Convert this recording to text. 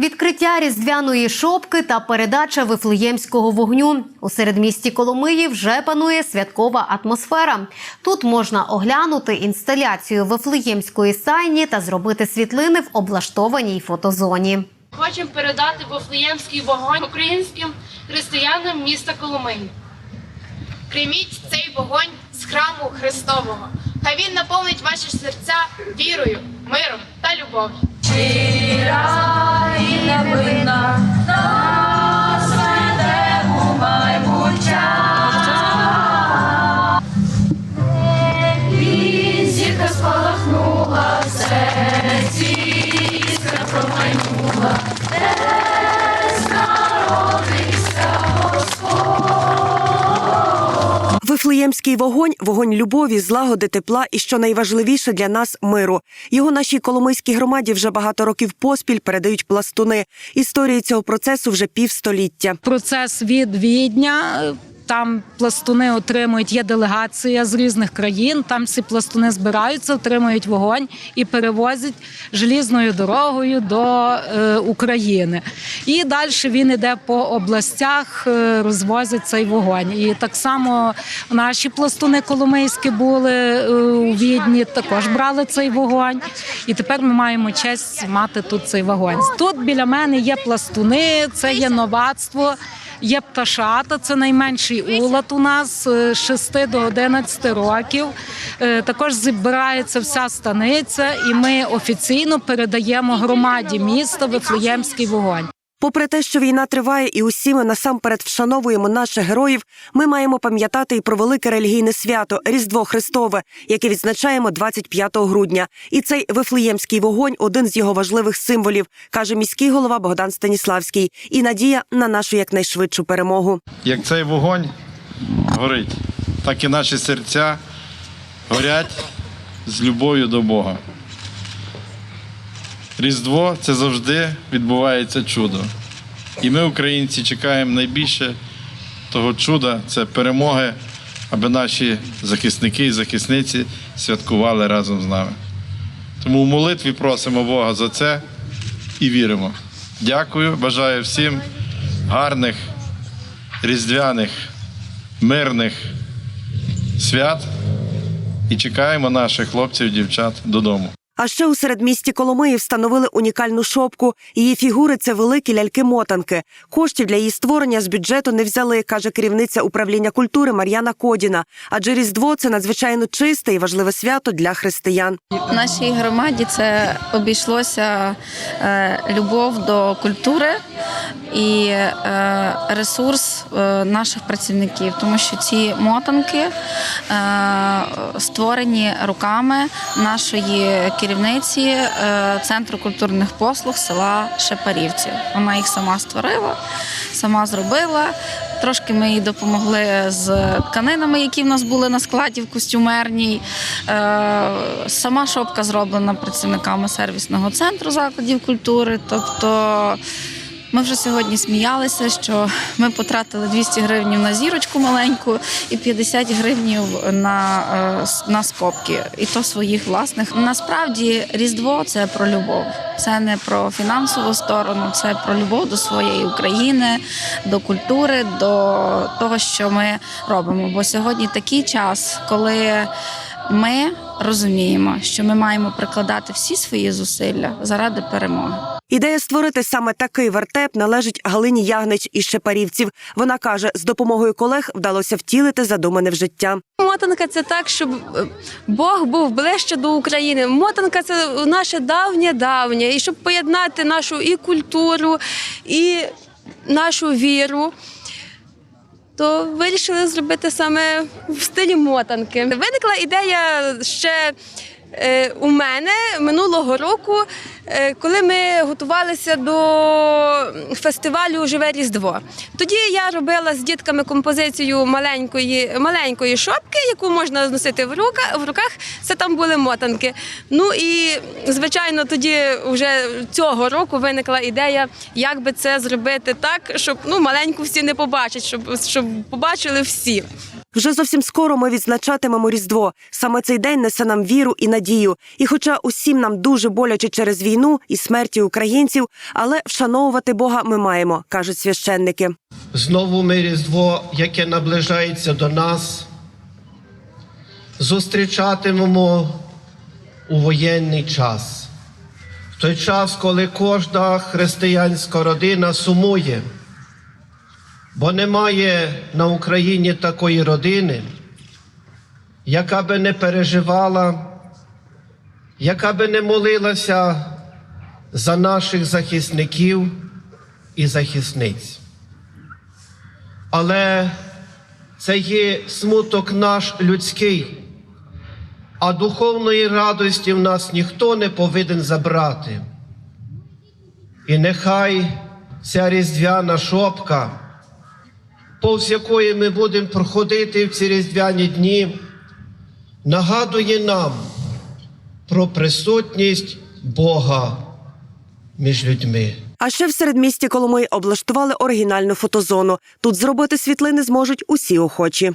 Відкриття різдвяної шопки та передача вифлеємського вогню у середмісті Коломиї вже панує святкова атмосфера. Тут можна оглянути інсталяцію вифлеємської сайні та зробити світлини в облаштованій фотозоні. Хочемо передати Вифлеємський вогонь українським християнам міста Коломиї. Прийміть цей вогонь з храму Христового. Хай він наповнить ваші серця вірою, миром та любов'ю. Зірка Вифлеємський вогонь вогонь любові, злагоди, тепла і що найважливіше для нас миру. Його нашій коломийській громаді вже багато років поспіль передають пластуни. Історії цього процесу вже півстоліття. процес від Відня. Там пластуни отримують, є делегація з різних країн. Там всі пластуни збираються, отримують вогонь і перевозять желізною дорогою до е, України. І далі він іде по областях, е, розвозять цей вогонь. І так само наші пластуни коломийські були е, у Відні, також брали цей вогонь. І тепер ми маємо честь мати тут цей вогонь. Тут біля мене є пластуни, це є новацтво. Є пташата, це найменший улад у нас е, з 6 до 11 років. Е, Також збирається вся станиця, і ми офіційно передаємо громаді міста Вифлеємський вогонь. Попри те, що війна триває, і усі ми насамперед вшановуємо наших героїв, ми маємо пам'ятати і про велике релігійне свято Різдво Христове, яке відзначаємо 25 грудня. І цей вифлеємський вогонь один з його важливих символів, каже міський голова Богдан Станіславський. І надія на нашу якнайшвидшу перемогу. Як цей вогонь горить, так і наші серця горять з любов'ю до Бога. Різдво це завжди відбувається чудо. І ми, українці, чекаємо найбільше того чуда це перемоги, аби наші захисники і захисниці святкували разом з нами. Тому в молитві просимо Бога за це і віримо. Дякую, бажаю всім гарних різдвяних, мирних свят і чекаємо наших хлопців, дівчат додому. А ще у середмісті Коломиї встановили унікальну шопку. Її фігури це великі ляльки-мотанки. Коштів для її створення з бюджету не взяли, каже керівниця управління культури Мар'яна Кодіна. Адже Різдво це надзвичайно чисте і важливе свято для християн. В нашій громаді це обійшлося е, любов до культури і е, ресурс е, наших працівників, тому що ці мотанки е, створені руками нашої керівниці центру культурних послуг села Шепарівці. Вона їх сама створила, сама зробила. Трошки ми їй допомогли з тканинами, які в нас були на складі в костюмерній. Сама шопка зроблена працівниками сервісного центру закладів культури. Тобто ми вже сьогодні сміялися, що ми потратили 200 гривень на зірочку маленьку і 50 гривень на, е, на скобки, і то своїх власних. Насправді Різдво це про любов. Це не про фінансову сторону, це про любов до своєї України, до культури, до того, що ми робимо. Бо сьогодні такий час, коли ми розуміємо, що ми маємо прикладати всі свої зусилля заради перемоги. Ідея створити саме такий вертеп належить Галині Ягнич із Шепарівців. Вона каже, з допомогою колег вдалося втілити задумане в життя. Мотанка це так, щоб е, Бог був ближче до України. Мотанка це наше давнє давнє. І щоб поєднати нашу і культуру, і нашу віру. То вирішили зробити саме в стилі мотанки. Виникла ідея ще у мене минулого року, е, коли ми готувалися до фестивалю Живе Різдво. Тоді я робила з дітками композицію маленької, маленької шопки, яку можна носити в руках. В руках це там були мотанки. Ну і звичайно, тоді вже цього року виникла ідея, як би це зробити так, щоб ну маленьку всі не побачать, щоб, щоб побачили всі. Вже зовсім скоро ми відзначатимемо Різдво. Саме цей день несе нам віру і надію. І хоча усім нам дуже боляче через війну і смерті українців, але вшановувати Бога ми маємо, кажуть священники. Знову ми Різдво, яке наближається до нас, зустрічатимемо у воєнний час, в той час, коли кожна християнська родина сумує, бо немає на Україні такої родини, яка би не переживала, яка би не молилася за наших захисників і захисниць. Але це є смуток наш людський, а духовної радості в нас ніхто не повинен забрати. І нехай ця різдвяна шопка, повз якої ми будемо проходити в ці різдвяні дні, нагадує нам про присутність Бога між людьми. А ще в середмісті Коломиї облаштували оригінальну фотозону. Тут зробити світлини зможуть усі охочі.